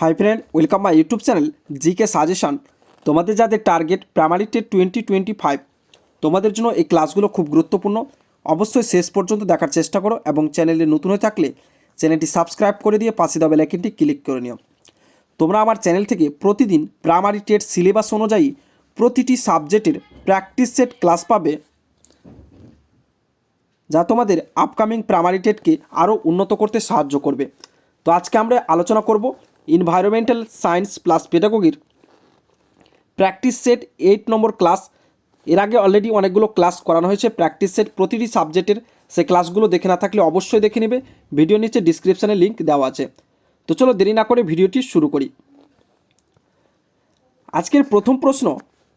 Hi friend, welcome my YouTube channel GK suggestion. তোমাদের যাদের target primary TET twenty twenty five তোমাদের জন্য এই ক্লাসগুলো খুব গুরুত্বপূর্ণ। অবশ্যই শেষ পর্যন্ত দেখার চেষ্টা করো এবং চ্যানেলে নতুন হয়ে থাকলে চ্যানেলটি সাবস্ক্রাইব করে দিয়ে পাশে দেওয়া বেলাইকনটি ক্লিক করে নিও। তোমরা আমার চ্যানেল থেকে প্রতিদিন প্রাইমারি টেট সিলেবাস অনুযায়ী প্রতিটি সাবজেক্টের প্র্যাকটিস সেট ক্লাস পাবে, যা তোমাদের আপকামিং প্রাইমারি টেটকে আরও উন্নত করতে সাহায্য করবে। তো আজকে আমরা আলোচনা করব environmental science plus পেডাগোগির practice set eight number class এর আগে অলরেডি অনেকগুলো ক্লাস করানো হয়েছে। প্র্যাকটিস সেট প্রতিটি সাবজেক্টের সে ক্লাসগুলো দেখে না থাকলে অবশ্যই দেখে নেবে। ভিডিও নিচে ডিসক্রিপশানে লিঙ্ক দেওয়া আছে। তো চলো দেরি না করে ভিডিওটি শুরু করি। আজকের প্রথম প্রশ্ন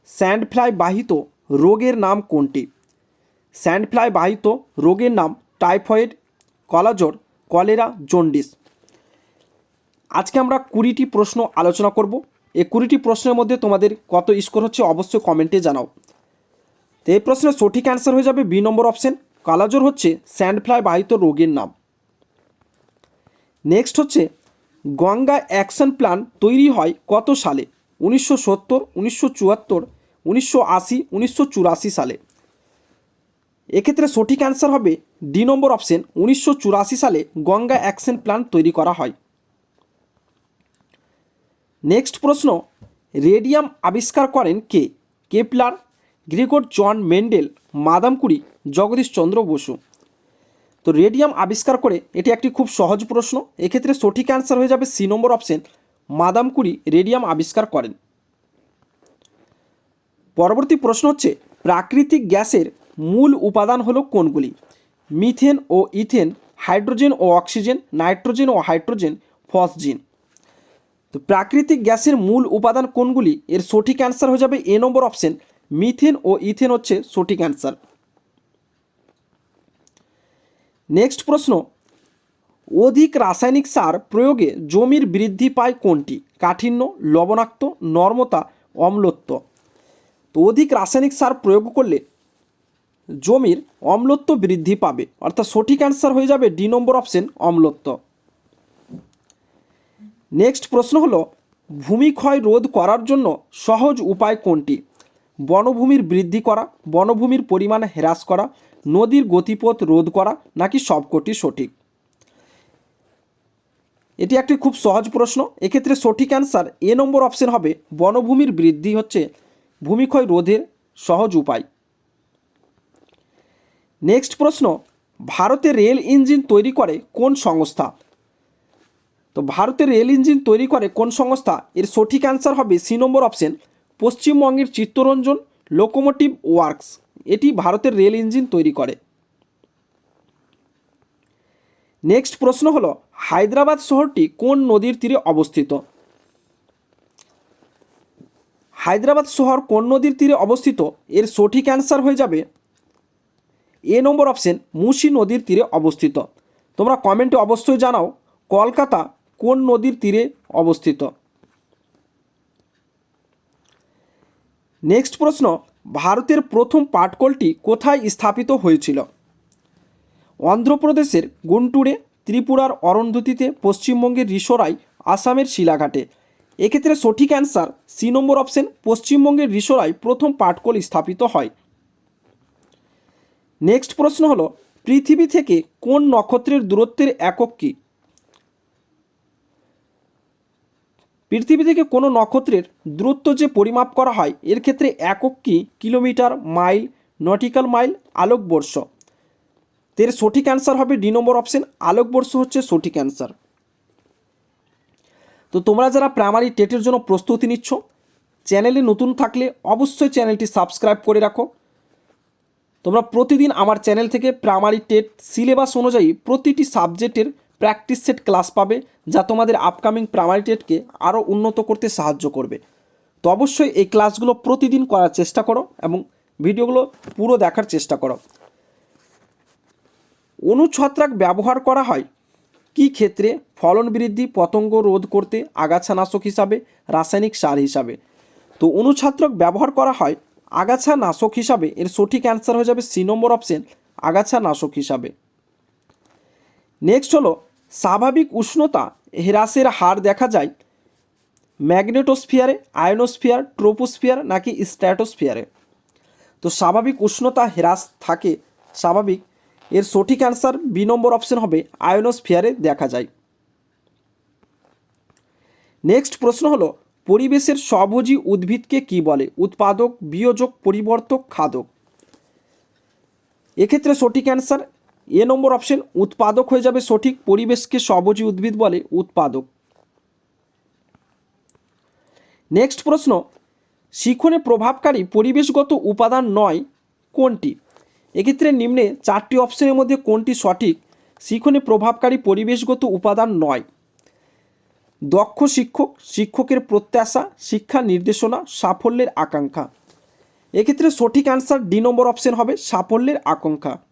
স্যান্ড ফ্লাই বাহিত রোগের নাম কোনটি? স্যান্ড ফ্লাই বাহিত রোগের নাম টাইফয়েড কলাজ্বর কলেরা জন্ডিস আজকে আমরা কুড়িটি প্রশ্ন আলোচনা করব। এই কুড়িটি প্রশ্নের মধ্যে তোমাদের কত স্কোর হচ্ছে অবশ্যই কমেন্টে জানাও। তো এই প্রশ্নের সঠিক অ্যান্সার হয়ে যাবে বি নম্বর অপশন। কালাজ্বর হচ্ছে স্যান্ড ফ্লাই বাহিত রোগের নাম। নেক্সট হচ্ছে, গঙ্গা অ্যাকশন প্ল্যান তৈরি হয় কত সালে? উনিশশো সত্তর, উনিশশো চুয়াত্তর, উনিশশো আশি, উনিশশো চুরাশি সালে। এক্ষেত্রে সঠিক অ্যান্সার হবে ডি নম্বর অপশন। উনিশশো চুরাশি সালে গঙ্গা অ্যাকশন প্ল্যান তৈরি করা হয়। নেক্সট প্রশ্ন, রেডিয়াম আবিষ্কার করেন কে? Kepler, Gregor John Mendel, Madame Curie Jagadish Chandra Bose. তো রেডিয়াম আবিষ্কার করে এটি একটি খুব সহজ প্রশ্ন, এক্ষেত্রে সঠিক অ্যান্সার হয়ে যাবে C number option Madame Curie radium আবিষ্কার করেন। পরবর্তী প্রশ্ন হচ্ছে, প্রাকৃতিক গ্যাসের মূল উপাদান হলো কোনগুলি? মিথেন ও ইথেন, হাইড্রোজেন ও অক্সিজেন, নাইট্রোজেন ও হাইড্রোজেন, ফসজিন। তো প্রাকৃতিক গ্যাসের মূল উপাদান কোনগুলি? এর সঠিক অ্যান্সার হয়ে যাবে এ নম্বর অপশন মিথেন ও ইথেন হচ্ছে সঠিক অ্যান্সার নেক্সট প্রশ্ন, অধিক রাসায়নিক সার প্রয়োগে জমির বৃদ্ধি পায় কোনটি? কাঠিন্য, লবণাক্ত নর্মতা অম্লত্ব। তো অধিক রাসায়নিক সার প্রয়োগ করলে জমির অম্লত্ব বৃদ্ধি পাবে। অর্থাৎ সঠিক অ্যান্সার হয়ে যাবে ডি নম্বর অপশন অম্লত্ব। নেক্সট প্রশ্ন হলো, ভূমিক্ষয় রোধ করার জন্য সহজ উপায় কোনটি? বনভূমির বৃদ্ধি করা, বনভূমির পরিমাণ হ্রাস করা, নদীর গতিপথ রোধ করা নাকি সবকটি সঠিক? এটি একটি খুব সহজ প্রশ্ন। এক্ষেত্রে সঠিক অ্যান্সার এ নম্বর অপশন হবে, বনভূমির বৃদ্ধি হচ্ছে ভূমিক্ষয় রোধের সহজ উপায়। নেক্সট প্রশ্ন, ভারতে রেল ইঞ্জিন তৈরি করে কোন সংস্থা? তো ভারতের রেল ইঞ্জিন তৈরি করে কোন সংস্থা? এর সঠিক অ্যান্সার হবে সি নম্বর অপশন পশ্চিমবঙ্গের চিত্তরঞ্জন লোকোমোটিভ ওয়ার্কস এটি ভারতের রেল ইঞ্জিন তৈরি করে। নেক্সট প্রশ্ন হলো, হায়দ্রাবাদ শহরটি কোন নদীর তীরে অবস্থিত? হায়দ্রাবাদ শহর কোন নদীর তীরে অবস্থিত? এর সঠিক অ্যান্সার হয়ে যাবে এ নম্বর অপশন মুসি নদীর তীরে অবস্থিত। তোমরা কমেন্টে অবশ্যই জানাও। কলকাতা কোন নদীর তীরে অবস্থিত? নেক্সট প্রশ্ন, ভারতের প্রথম পাটকলটি কোথায় স্থাপিত হয়েছিল? অন্ধ্রপ্রদেশের গুন্টুরে, ত্রিপুরার অরন্ধতিতে পশ্চিমবঙ্গের রিসোরায় আসামের শিলাঘাটে। এক্ষেত্রে সঠিক অ্যান্সার সি নম্বর অপশন পশ্চিমবঙ্গের রিসোরায় প্রথম পাটকল স্থাপিত হয়। নেক্সট প্রশ্ন হলো, পৃথিবী থেকে কোন নক্ষত্রের দূরত্বের একক কী? পৃথিবী থেকে কোনো নক্ষত্রের দূরত্ব যে পরিমাপ করা হয়, এর ক্ষেত্রে একক কি কিলোমিটার, মাইল, নটিক্যাল মাইল আলোকবর্ষ এর সঠিক অ্যান্সার হবে ডি নম্বর অপশন আলোকবর্ষ হচ্ছে সঠিক অ্যান্সার। তো তোমরা যারা প্রাইমারি টেটের জন্য প্রস্তুতি নিচ্ছ, চ্যানেলে নতুন থাকলে অবশ্যই চ্যানেলটি সাবস্ক্রাইব করে রাখো। তোমরা প্রতিদিন আমার চ্যানেল থেকে প্রাইমারি টেট সিলেবাস অনুযায়ী প্রতিটি সাবজেক্টের প্র্যাকটিস সেট ক্লাস পাবে, যা তোমাদের আপকামিং প্রাইমারি টেটকে আরও উন্নত করতে সাহায্য করবে। তো অবশ্যই এই ক্লাসগুলো প্রতিদিন করার চেষ্টা করো এবং ভিডিওগুলো পুরো দেখার চেষ্টা করো। অনুছত্রাক ব্যবহার করা হয় কি ক্ষেত্রে? ফলন বৃদ্ধি, পতঙ্গ রোধ করতে, আগাছানাশক হিসাবে, রাসায়নিক সার হিসাবে। তো অনুছাত্রক ব্যবহার করা হয় আগাছা নাশক হিসাবে, এর সঠিক অ্যান্সার হয়ে যাবে সি নম্বর অপশন আগাছা নাশক হিসাবে। নেক্সট হলো স্বাভাবিক উষ্ণতা হ্রাসের হার দেখা যায় ম্যাগনেটোস্ফিয়ারে, আয়নোস্ফিয়ার, ট্রোপোস্ফিয়ার নাকি স্ট্র্যাটোস্ফিয়ারে। তো স্বাভাবিক উষ্ণতা হ্রাস থাকে, স্বাভাবিক। এর সঠিক অ্যান্সার বি নম্বর অপশন হবে আয়নোস্ফিয়ারে দেখা যায়। নেক্সট প্রশ্ন হলো, পরিবেশের স্বভোজী উদ্ভিদকে কি বলে? উৎপাদক, বিয়োজক, পরিবর্তক, খাদক। এক্ষেত্রে সঠিক অ্যান্সার এ নম্বর অপশন উৎপাদক হয়ে যাবে সঠিক, পরিবেশকে স্বভোজী উদ্ভিদ বলে উৎপাদক। নেক্সট প্রশ্ন শিখনে প্রভাবকারী পরিবেশগত উপাদান নয় কোনটি? এক্ষেত্রে নিম্নে চারটি অপশনের মধ্যে কোনটি সঠিক শিখনে প্রভাবকারী পরিবেশগত উপাদান নয়। দক্ষ শিক্ষক, শিক্ষকের প্রত্যাশা, শিক্ষা নির্দেশনা, সাফল্যের আকাঙ্ক্ষা। এক্ষেত্রে সঠিক অ্যান্সার ডি নম্বর অপশন হবে, সাফল্যের আকাঙ্ক্ষা।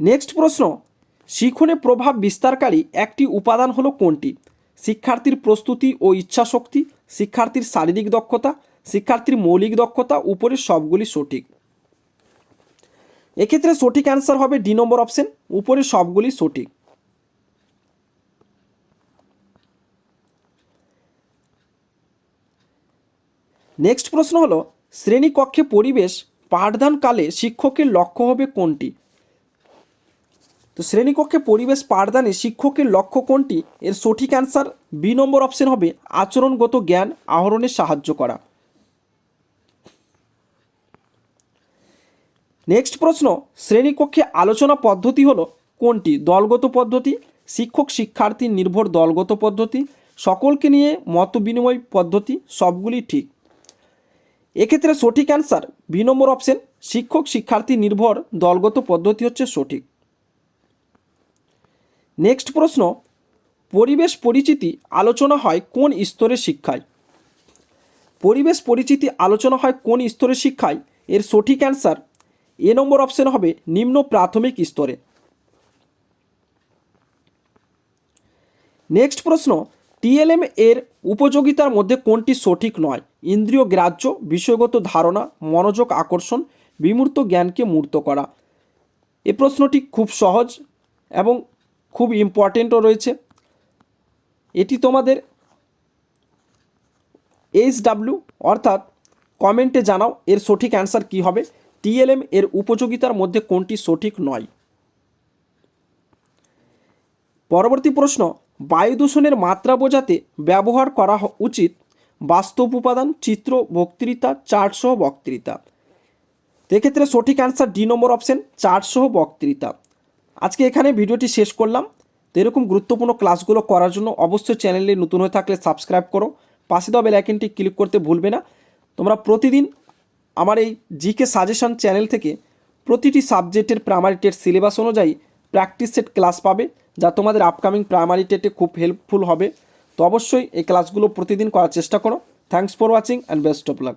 নেক্সট প্রশ্ন। শিখনে প্রভাব বিস্তারকারী একটি উপাদান হলো কোনটি? শিক্ষার্থীর প্রস্তুতি ও ইচ্ছাশক্তি, শিক্ষার্থীর শারীরিক দক্ষতা, শিক্ষার্থীর মৌলিক দক্ষতা উপরের সবগুলি সঠিক। এক্ষেত্রে সঠিক অ্যান্সার হবে ডি নম্বর অপশন উপরের সবগুলি সঠিক। নেক্সট প্রশ্ন হলো, শ্রেণীকক্ষে পরিবেশ পাঠদানকালে শিক্ষকের লক্ষ্য হবে কোনটি? তো শ্রেণীকক্ষে পরিবেশ পাঠদানে শিক্ষকের লক্ষ্য কোনটি? এর সঠিক অ্যান্সার বি নম্বর অপশন হবে আচরণগত জ্ঞান আহরণে সাহায্য করা। নেক্সট প্রশ্ন, শ্রেণীকক্ষে আলোচনা পদ্ধতি হলো কোনটি? দলগত পদ্ধতি, শিক্ষক শিক্ষার্থী নির্ভর দলগত পদ্ধতি, সকলকে নিয়ে মত বিনিময় পদ্ধতি, সবগুলি ঠিক। এক্ষেত্রে সঠিক অ্যান্সার বি নম্বর অপশন, শিক্ষক শিক্ষার্থী নির্ভর দলগত পদ্ধতি হচ্ছে সঠিক। নেক্সট প্রশ্ন, পরিবেশ পরিচিতি আলোচনা হয় কোন স্তরের শিক্ষায়? পরিবেশ পরিচিতি আলোচনা হয় কোন স্তরের শিক্ষায়? এর সঠিক অ্যান্সার এ নম্বর অপশন হবে নিম্ন প্রাথমিক স্তরে। নেক্সট প্রশ্ন টিএলএম এর উপযোগিতার মধ্যে কোনটি সঠিক নয়? ইন্দ্রিয় গ্রাহ্য, বিষয়গত ধারণা, মনোযোগ আকর্ষণ, বিমূর্ত জ্ঞানকে মূর্ত করা। এ প্রশ্নটি খুব সহজ এবং খুব ইম্পর্টেন্টও রয়েছে। এটি তোমাদের এইচ ডাব্লিউ অর্থাৎ কমেন্টে জানাও এর সঠিক অ্যান্সার কী হবে। টিএলএম এর উপযোগিতার মধ্যে কোনটি সঠিক নয়। পরবর্তী প্রশ্ন বায়ু দূষণের মাত্রা বোঝাতে ব্যবহার করা উচিত বাস্তব উপাদান, চিত্র, বক্তৃতা চার্ট সহ বক্তৃতা। এক্ষেত্রে সঠিক answer D number option chart সহ বক্তৃতা। আজকে এখানে ভিডিওটি শেষ করলাম। তো এরকম গুরুত্বপূর্ণ ক্লাসগুলো করার জন্য অবশ্যই চ্যানেলে নতুন হয়ে থাকলে সাবস্ক্রাইব করো। পাশে দেওয়া বেল ক্লিক করতে ভুলবে না। তোমরা প্রতিদিন আমার এই জিকে সাজেশন চ্যানেল থেকে প্রতিটি সাবজেক্টের প্রাইমারি টেট সিলেবাস অনুযায়ী প্র্যাকটিস সেট ক্লাস পাবে, যা তোমাদের আপকামিং প্রাইমারি টেটে খুব হেল্পফুল হবে। তো অবশ্যই এই ক্লাসগুলো প্রতিদিন করার চেষ্টা করো। Thanks for watching and best of luck